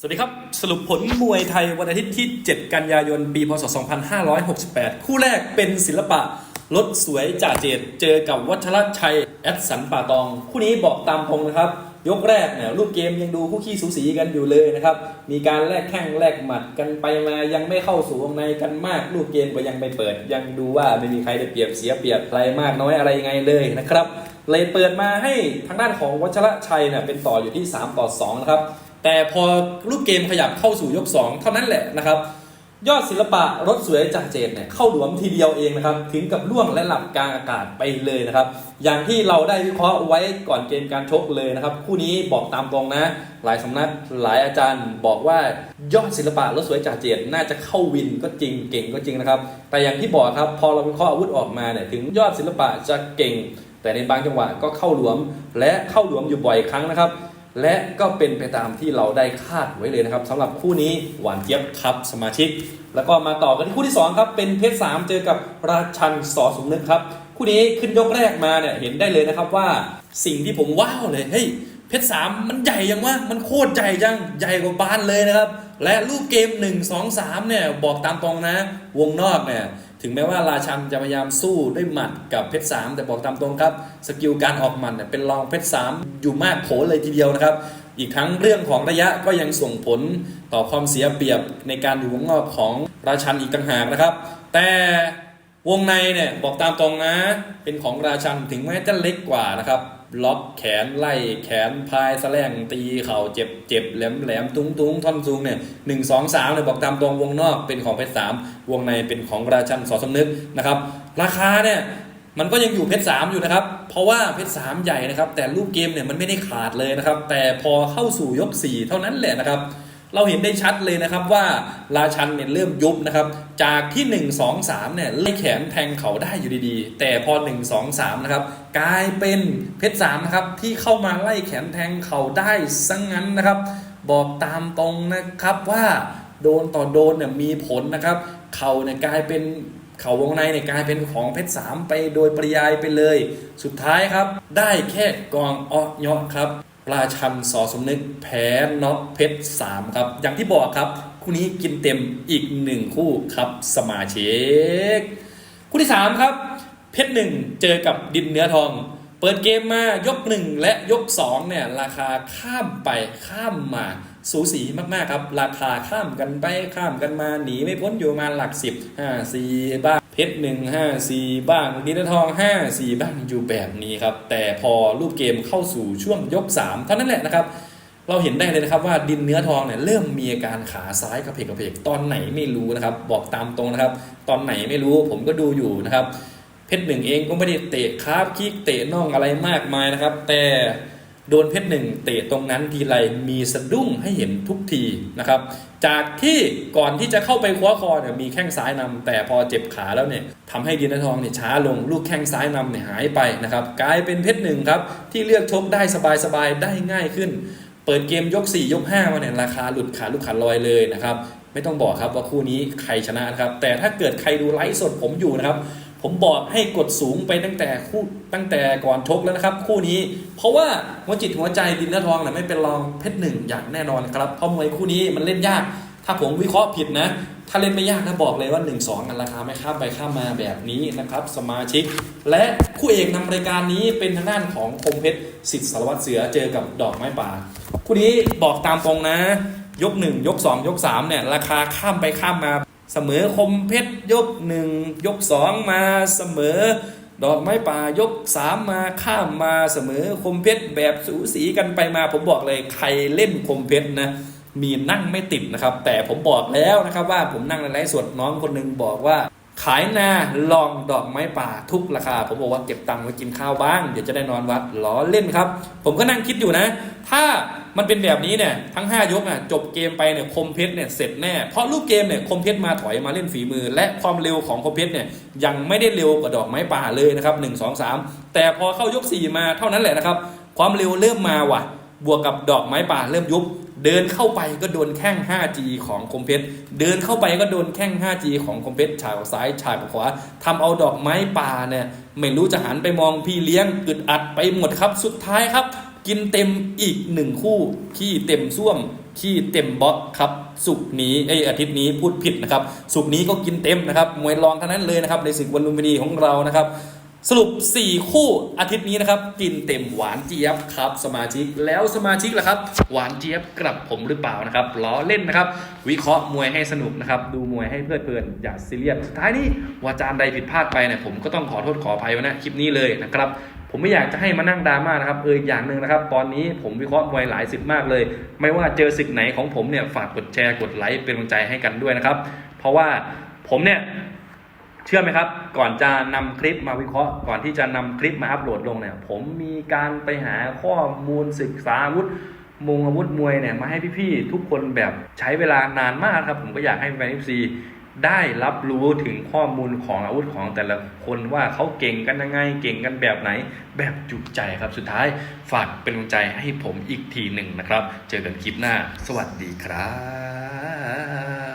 สวัสดีครับ สรุปผลมวยไทยวันอาทิตย์ที่ 7 กันยายน ปีพศ 2568 คู่แรกเป็นศิลปะรถสวยจ่าเจตเจอกับวัชรชัย แอดสันป่าตอง คู่นี้บอกตามตรงนะครับ ยกแรกเนี่ยรูปเกมยังดูคู่ขี้สูสีกันอยู่เลยนะครับ มีการแลกแข้งแลกหมัดกันไปมายังไม่เข้าสู่วงในกันมากรูปเกมก็ยังไม่เปิด ยังดูว่าไม่มีใครได้เปรียบเสียเปรียบใครมากน้อยอะไรยังไงเลยนะครับเลยเปิดมาให้ทางด้านของวัชรชัยเนี่ยเป็นต่ออยู่ที่ 3 ต่อ 2 นะครับ แต่พอรูปเกมขยับเข้าสู่ยก 2 เท่านั้นแหละนะครับ ยอดศิลปะรถสวยจากเจดเนี่ยเข้าหลวมทีเดียวเองนะครับ ถึงกับล่วงและหลับกลางอากาศไปเลยนะครับ อย่างที่เราได้วิเคราะห์ไว้ก่อนเกมการชกเลยนะครับ คู่นี้บอกตามตรงนะ หลายสำนักหลายอาจารย์บอกว่ายอดศิลปะรถสวยจากเจดน่าจะเข้าวินก็จริงเก่งก็จริงนะครับ แต่อย่างที่บอกครับพอเราวิเคราะห์อาวุธออกมาเนี่ยถึงยอดศิลปะจะเก่ง แต่ในบางจังหวะก็เข้าหลวมและเข้าหลวมอยู่บ่อยครั้งนะครับ และก็เป็นไปตามที่เราได้คาดไว้เลยนะครับสำหรับคู่นี้หวานเจี๊ยบครับสมาชิก แล้วก็มาต่อกันที่คู่ที่2ครับเป็นเพชรสามเจอกับราชันสอสมนึกครับคู่นี้ขึ้นยกแรกมาเนี่ยเห็นได้เลยนะครับว่าสิ่งที่ผมว้าวเลยเฮ้ยเพชรสามมันใหญ่ยังวะมันโคตรใหญ่จังใหญ่กว่าบ้านเลยนะครับ และรูปเกม 1 2 3เนี่ยบอกตามตรงนะ วงนอกเนี่ย ถึงแม้ว่าราชันจะพยายามสู้ด้วยหมัดกับเพชรสามแต่บอกตามตรงครับ สกิลการออกหมัดเนี่ยเป็นรองเพชรสามอยู่มากโขเลยทีเดียวนะครับ อีกทั้งเรื่องของระยะก็ยังส่งผลต่อความเสียเปรียบในการอยู่วงนอกของราชันอีกต่างหากนะครับ แต่วงในเนี่ยบอกตามตรงนะ เป็นของราชันถึงแม้จะเล็กกว่านะครับ ล็อกแขนไล่แขนพายแสลงตีเข่าเจ็บเจ็บแหลมแหลมตุ้งตุ้งท่อนซุงเนี่ยหนึ่งสองสามเนี่ยบอกตามตรงวงนอกเป็นของเพชรสามวงในเป็นของราชันสอสมนึกนะครับ ราคาเนี่ยมันก็ยังอยู่เพชรสามอยู่นะครับ เพราะว่าเพชรสามใหญ่นะครับ แต่รูปเกมเนี่ยมันไม่ได้ขาดเลยนะครับ แต่พอเข้าสู่ยกสี่เท่านั้นแหละนะครับ เราเห็นได้ชัดเลยนะครับว่าราชันเนี่ยเริ่มยุบนะครับ จากที่ 1 2 3เนี่ยไล่แขนแทงเขาได้อยู่ดีๆ แต่พอ 1 2 3 นะครับ กลายเป็นเพชรสามนะครับ ที่เข้ามาไล่แขนแทงเขาได้ซะงงั้นนะครับ บอกตามตรงนะครับว่าโดนต่อโดนเนี่ยมีผลนะครับ เขาเนี่ยกลายเป็นเขาวงในเนี่ยกลายเป็นของเพชรสามไปโดยปริยายไปเลย สุดท้ายครับ ได้แค่กองอ้อยอครับ ราชันสอสมนึกแพ้น็อกเพชรสามครับ อย่างที่บอกครับ คู่นี้กินเต็มอีกหนึ่งคู่ครับสมาชิกคู่ที่สามครับ เพชรหนึ่งเจอกับดินเนื้อทอง เปิดเกมมายกหนึ่งและยกสองเนี่ยราคาข้ามไปข้ามมา สูสีมากๆครับ ราคาข้ามกันไปข้ามกันมาหนีไม่พ้นอยู่มาหลักสิบห้าสี่บ้างเพชรหนึ่งห้าสี่บ้างดินเนื้อทองห้าสี่บ้างอยู่แบบนี้ครับ แต่พอรูปเกมเข้าสู่ช่วงยกสามเท่านั้นแหละนะครับเราเห็นได้เลยนะครับว่าดินเนื้อทองเนี่ยเริ่มมีอาการขาซ้ายกระเพกกระเพกตอนไหนไม่รู้นะครับ บอกตามตรงนะครับ ตอนไหนไม่รู้ผมก็ดูอยู่นะครับ เพชรหนึ่งเองก็ไม่ได้เตะคาบคิกเตะน่องอะไรมากมายนะครับ แต่ โดนเพชรหนึ่งเตะตรงนั้นทีไรมีสะดุ้งให้เห็นทุกทีนะครับ จากที่ก่อนที่จะเข้าไปคว้าคอเนี่ยมีแข้งซ้ายนำแต่พอเจ็บขาแล้วเนี่ยทำให้ดินทองเนี่ยช้าลงลูกแข้งซ้ายนำเนี่ยหายไปนะครับ กลายเป็นเพชรหนึ่งครับ ที่เลือกชกได้สบายๆได้ง่ายขึ้น เปิดเกมยก 4 ยก 5 มาเนี่ยราคาหลุดขาดลูกขาดลอยเลยนะครับ ไม่ต้องบอกครับว่าคู่นี้ใครชนะครับ แต่ถ้าเกิดใครดูไลฟ์สดผมอยู่นะครับ ผมบอกให้กดสูงไปตั้งแต่คู่ตั้งแต่ก่อนชกแล้วนะครับ คู่นี้ เพราะว่าหัวจิตหัวใจดินเนอร์ทองเนี่ยไม่เป็นรองเพชรหนึ่งอย่างแน่นอนครับเพราะมวยคู่นี้มันเล่นยาก ถ้าผมวิเคราะห์ผิดนะ ถ้าเล่นไม่ยากนะบอกเลยว่า 1 2 กันราคาไม่ข้ามไปข้ามมาแบบนี้นะครับ สมาชิก และคู่เอกนำรายการนี้เป็นทางด้านของคมเพชรสิทธิ์สารวัตรเสือเจอกับดอกไม้ป่าคู่นี้บอกตามตรงนะ ยก 1 ยก 2 ยก3เนี่ยราคาข้ามไปข้ามมา เสมอคมเพชรยกหนึ่งยกสองมาเสมอ ดอกไม้ป่ายกสามมาข้ามมาเสมอคมเพชรแบบสูสีกันไปมา ผมบอกเลยใครเล่นคมเพชรนะมีนั่งไม่ติดนะครับ แต่ผมบอกแล้วนะครับว่าผมนั่งในไลฟ์สดน้องคนหนึงบอกว่า ขายนาลองดอกไม้ป่าทุกราคา ผมบอกว่าเก็บตังค์ไว้กินข้าวบ้าง เดี๋ยวจะได้นอนวัดล้อเล่นครับ ผมก็นั่งคิดอยู่นะ ถ้ามันเป็นแบบนี้เนี่ยทั้ง 5 ยกอะจบเกมไปเนี่ยคมเพชรเนี่ยเสร็จแน่ เพราะลูกเกมเนี่ยคมเพชรมาถอยมาเล่นฝีมือ และความเร็วของคมเพชรเนี่ยยังไม่ได้เร็วกว่าดอกไม้ป่าเลยนะครับ1 2 3แต่พอเข้ายก 4 มาเท่านั้นแหละนะครับความเร็วเริ่มมาว่ะ บวกกับดอกไม้ป่าเริ่มยุบ เดินเข้าไปก็โดนแข้ง 5G ของคมเพชร เดินเข้าไปก็โดนแข้ง 5G ของคมเพชรฉากซ้ายฉากขวาทำเอาดอกไม้ป่าเนี่ยไม่รู้จะหันไปมองพี่เลี้ยงอึดอัดไปหมดครับ สุดท้ายครับ กินเต็มอีกหนึ่งคู่ ขี้เต็มส้วมที่เต็มบล็อกครับสุกนี้เออาทิตย์นี้พูดผิดนะครับ สุกนี้ก็กินเต็มนะครับมวยรองทั้งนั้นเลยนะครับในศึกวันลุมพินีของเรานะครับ สรุป 4 คู่อาทิตย์นี้นะครับ กินเต็มหวานเจี๊ยบครับ สมาชิกแล้วสมาชิกล่ะครับ หวานเจี๊ยบกลับผมหรือเปล่านะครับล้อเล่นนะครับ วิเคราะห์มวยให้สนุกนะครับ ดูมวยให้เพลิดเพลินอย่าซีเรียสสุดท้ายนี้วาจารย์ใดผิดพลาดไปเนี่ยผมก็ต้องขอโทษขออภัยไว้นะคลิปนี้เลยนะครับผมไม่อยากจะให้มานั่งดราม่านะครับเอออย่างหนึ่งนะครับ ตอนนี้ผมวิเคราะห์มวยหลายสิบมากเลย ไม่ว่าเจอศึกไหนของผมเนี่ยฝากกดแชร์กดไลค์เป็นกำลังใจให้กันด้วยนะครับ เพราะว่าผมเนี่ย เชื่อไหมครับ ก่อนจะนำคลิปมาวิเคราะห์ ก่อนที่จะนำคลิปมาอัปโหลดลงเนี่ย ผมมีการไปหาข้อมูลศึกษาอาวุธมงอาวุธมวยเนี่ยมาให้พี่ๆทุกคนแบบใช้เวลานานมากครับ ผมก็อยากให้แฟนเอฟซีได้รับรู้ถึงข้อมูลของอาวุธของแต่ละคนว่าเขาเก่งกันยังไง เก่งกันแบบไหน แบบจุใจครับสุดท้ายฝากเป็นกำลังใจให้ผมอีกทีหนึ่งนะครับ เจอกันคลิปหน้า สวัสดีครับ